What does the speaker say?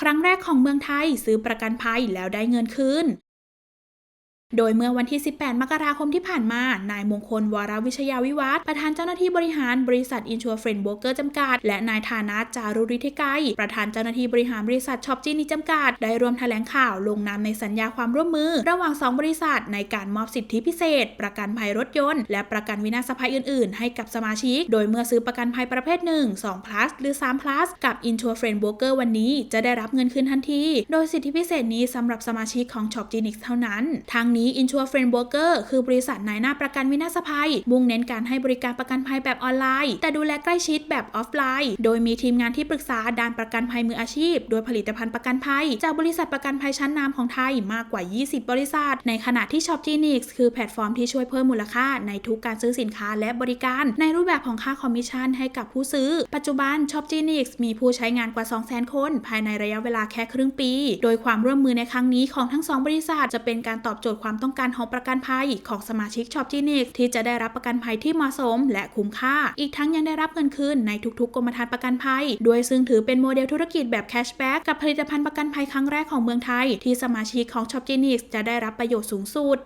ครั้งแรกของเมืองไทยซื้อประกันภัยแล้วได้เงินคืน โดยเมื่อวันที่ 18 มกราคมที่ผ่านมา นายมงคลวรวิชยาวิวัฒน์ประธานเจ้าหน้าที่บริหารบริษัทอินชัวเฟรนโบเกอร์จำกัด และนายฐานะจารุริธิไกประธานเจ้าหน้าที่บริหารบริษัทช็อปจีนีจำกัด ได้รวมแถลงข่าวลงนามในสัญญาความร่วมมือ ระหว่าง 2 บริษัท ในการมอบสิทธิพิเศษ ประกันภัยรถยนต์ และประกันวินาศภัยอื่น ๆ ให้กับสมาชิก โดยเมื่อซื้อประกันภัยประเภท 1 2 plus หรือ 3 plus กับ i n s u r f r i e n d Broker วันนี้จะได้รับเงินคืนทันที โดยสิทธิพิเศษนี้สำหรับสมาชิกของ Shop Genix เท่านั้นทางนี้ i n s u r f r i e n d Broker คือบริษัทนายหน้าประกันวินาศภัย มุ่งเน้นการให้บริการประกันภัยแบบออนไลน์ แต่ดูแลใกล้ชิดแบบออฟไลน์ โดยมีทีมงานที่ปรึกษาด้านประกันภัยมืออาชีพ โดยผลิตภัณฑ์ประกันภัย จากบริษัทประกันภัยชั้นนำของไทยมากกว่า 20 บริษัท ในขณะที่ Shop Genix คือแพลตฟอร์มที่ช่วยเพิ่มมูลค่าในทุกการซื้อสินค้าและบริการ ในรูปแบบของค่าคอมมิชชั่นให้กับผู้ซื้อ ปัจจุบัน Shop Genix มีผู้ใช้งานกว่า 200,000 คน ภายในระยะเวลาแค่ครึ่งปี โดยความร่วมมือในครั้งนี้ของทั้งสองบริษัทจะเป็นการตอบโจทย์ความต้องการของประกันภัยของสมาชิก Shop Genix ที่จะได้รับประกันภัยที่เหมาะสม และคุ้มค่า อีกทั้งยังได้รับเงินคืนในทุกๆกรมธรรม์ประกันภัยโดยซึ่งถือเป็นโมเดลธุรกิจแบบแคชแบ็กกับผลิตภัณฑ์ประกันภัยครั้งแรกของเมืองไทย ที่สมาชิกของ Shop Genix จะได้รับประโยชน์สูงสุด